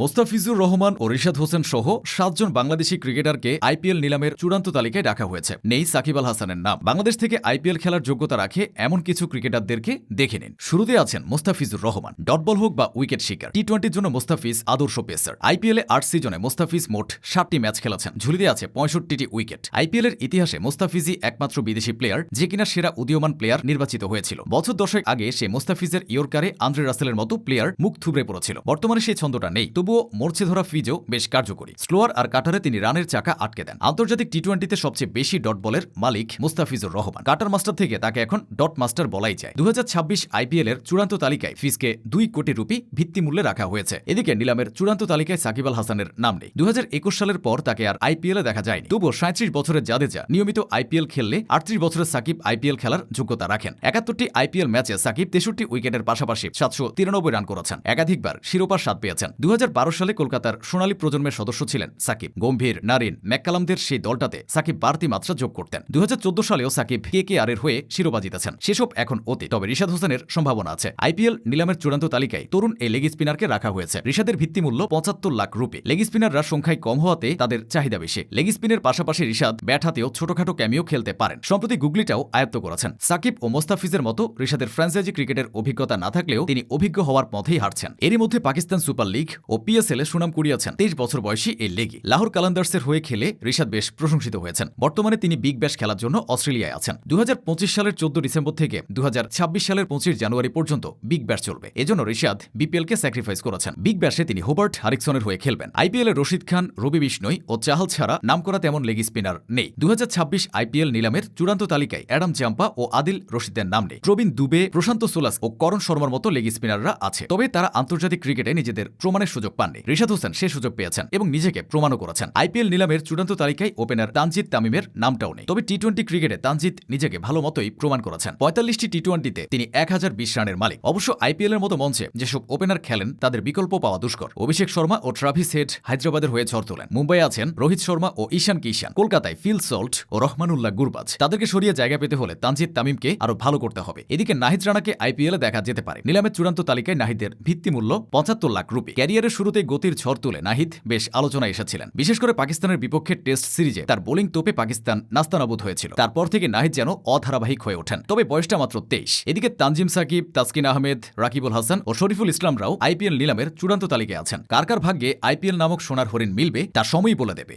মোস্তাফিজুর রহমান ও রিশাদ হোসেন সহ সাতজন বাংলাদেশি ক্রিকেটারকে আইপিএল নিলামের চূড়ান্ত তালিকায় রাখা হয়েছে। নেই সাকিব আল হাসানের নাম। বাংলাদেশ থেকে আইপিএল খেলার যোগ্যতা রাখে এমন কিছু ক্রিকেটারদেরকে দেখে নিন। শুরুতে আছেন মোস্তাফিজুর রহমান। ডটবল হোক বা উইকেট শিকার টি টোয়েন্টির জন্য মোস্তাফিজ আদর্শ পেসার। আইপিএলে আট সিজনে মোস্তাফিজ মোট ষাটটি ম্যাচ খেলেছেন। ঝুলিতে আছে পঁয়ষট্টিটি উইকেট। আইপিএলের ইতিহাসে মোস্তাফিজই একমাত্র বিদেশি প্লেয়ার যে কিনা সেরা উদীয়মান প্লেয়ার নির্বাচিত হয়েছিল। বছর দশেক আগে সে মোস্তাফিজের ইয়র্কারে আন্দ্রে রাসেলের মতো প্লেয়ার মুখ থুবড়ে পড়েছিল। বর্তমানে সেই ছন্দটা নেই। তবুও মরছে ধরা ফিজও বেশ কার্যকরী। স্লোয়ার আর কাটারে তিনি রানের চাকা আটকে দেন। আন্তর্জাতিক টি টোয়েন্টিতে সবচেয়ে বেশি ডট বলের মালিক মুস্তাফিজুর রহমান। কাটার মাস্টার থেকে তাকে এখন ডট মাস্টার বলাই যায়। দু হাজার ছাব্বিশ আইপিএল এর চূড়ান্ত তালিকায় ফিজকে দুই কোটি রুপি ভিত্তিমূল্যে রাখা হয়েছে। এদিকে নিলামের চূড়ান্ত তালিকায় সাকিব আল হাসানের নাম নেই। দু হাজার একুশ সালের পর তাকে আর আইপিএলে দেখা যায়নি। তবুও সাঁত্রিশ বছরের জাদেজা নিয়মিত আইপিএল খেললে আটত্রিশ বছরের সাকিব আইপিএল খেলার যোগ্যতা রাখেন। একাত্তরটি আইপিএল ম্যাচে সাকিব তেষট্টি উইকেটের পাশাপাশি সাতশো তিরানব্বই রান করেছেন। একাধিকবার শিরোপার স্বাদ পেয়েছেন। দু হাজার সালে কলকাতার সোনালী প্রজন্মের সদস্য ছিলেন সাকিব। গম্ভীর, নারিন, ম্যাককালামদের সেই দলটাতে সাকিব বাড়তি মাত্রা যোগ করতেন। দু হাজার চোদ্দ সালেও সাকিব কে কে আর এর হয়ে শিরোপা জিতেছেন। সেসব এখন অতীত। তবে রিশাদ হোসেনের সম্ভাবনা আছে। আইপিএল নিলামের চূড়ান্ত তালিকায় তরুণ এই লেগ স্পিনারকে রাখা হয়েছে। রিশাদের ভিত্তিমূল্য পঁচাত্তর লাখ রুপি। লেগ স্পিনাররা সংখ্যায় কম হওয়াতে তাদের চাহিদা বেশি। লেগ স্পিনের পাশাপাশি রিশাদ ব্যাট হাতেও ছোটখাটো ক্যামিও খেলতে পারেন। সম্প্রতি গুগলিটাও আয়ত্ত করেছেন। সাকিব ও মোস্তাফিজের মতো রিশাদের ফ্র্যাঞ্চাইজি ক্রিকেটের অভিজ্ঞতা না থাকলেও তিনি অভিজ্ঞ হওয়ার পথেই হারছেন এরই মধ্যে পাকিস্তান সুপার লিগ ও পিএসএল সুনাম কুড়িয়েছেন। তেইশ বছর বয়সী এই লেগি। লাহোর কালান্দার্সের হয়ে খেলে রিশাদ বেশ প্রশংসিত হয়েছেন। বর্তমানে তিনি বিগ ব্যাশ খেলার জন্য অস্ট্রেলিয়ায় আছেন। দু হাজার পঁচিশ সালের চোদ্দ ডিসেম্বর থেকে দু হাজার ছাব্বিশ সালের পঁচিশ জানুয়ারি পর্যন্ত বিগ ব্যাশ চলবে। এজন্য রিশাদ বিপিএলকে স্যাক্রিফাইস করেছেন। বিগ ব্যাশে তিনি হোবার্ট হারিকসনের হয়ে খেলবেন। আইপিএল রশিদ খান, রবি বিষ্ণই ও চাহাল ছাড়া নামকরা তেমন লেগ স্পিনার নেই। দু হাজার ছাব্বিশ আইপিএল নিলামের চূড়ান্ত তালিকায় অ্যাডাম জাম্পা ও আদিল রশিদের নাম নেই। প্রবীণ দুবে, প্রশান্ত সোলাস ও করণ শর্মার মতো লেগ স্পিনাররা আছে। তবে তারা আন্তর্জাতিক ক্রিকেটে নিজেদের প্রমাণের সুযোগ পাননি। রিশাদ হোসেন সে সুযোগ পেয়েছেন এবং নিজেকে প্রমাণও করেছেন। আইপিএল নিলামের চূড়ান্ত তালিকায় ওপেনার তানজিদ তামিমের নামটাও নেই। তবে টি টোয়েন্টি ক্রিকেটে তানজিদ নিজেকে ভালো মতোই প্রমাণ করেছেন। পঁয়তাল্লিশটি টি টোয়েন্টিতে তিনি এক হাজার বিশ রানের মালিক। অবশ্য আইপিএল এর মতো মঞ্চে যেসব ওপেনার খেলেন, তাদের বিকল্প পাওয়া দুষ্কর। অভিষেক শর্মা ও ট্রাভিস হেড হায়দ্রাবাদের হয়ে ঝড় তোলেন। মুম্বাই আছেন রোহিত শর্মা ও ঈশান কিশান কলকাতায় ফিল সল্ট ও রহমানুল্লাহ গুরবাজ। তাদেরকে সরিয়ে জায়গা পেতে হলে তানজিদ তামিমকে আরও ভালো করতে হবে। এদিকে নাহিদ রানাকে আইপিএলে দেখা যেতে পারে। নিলামের চূড়ান্ত তালিকায় নাহিদের ভিত্তিমূল্য পঁচাত্তর লাখ রুপি। ক্যারিয়ারের শুরুতে গতির ঝড় তুলে নাহিদ বেশ আলোচনায় এসেছিলেন। বিশেষ করে পাকিস্তানের বিপক্ষে টেস্ট সিরিজে তার বোলিং তোপে পাকিস্তান নাস্তানাবুদ হয়েছিল। তারপর থেকে নাহিদ যেন অধারাবাহিক হয়ে ওঠেন। তবে বয়সটা মাত্র তেইশ। এদিকে তানজিম সাকিব, তাসকিন আহমেদ, রাকিবুল হাসান ও শরীফুল ইসলামরাও আইপিএল নিলামের চূড়ান্ত তালিকায় আছেন। কার কার ভাগ্যে আইপিএল নামক সোনার হরিণ মিলবে তা সময়ই বলে দেবে।